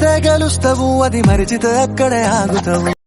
దాక్షిణ్యాలే గెలుస్తావు అది మరిచితే అక్కడే ఆగుతావు.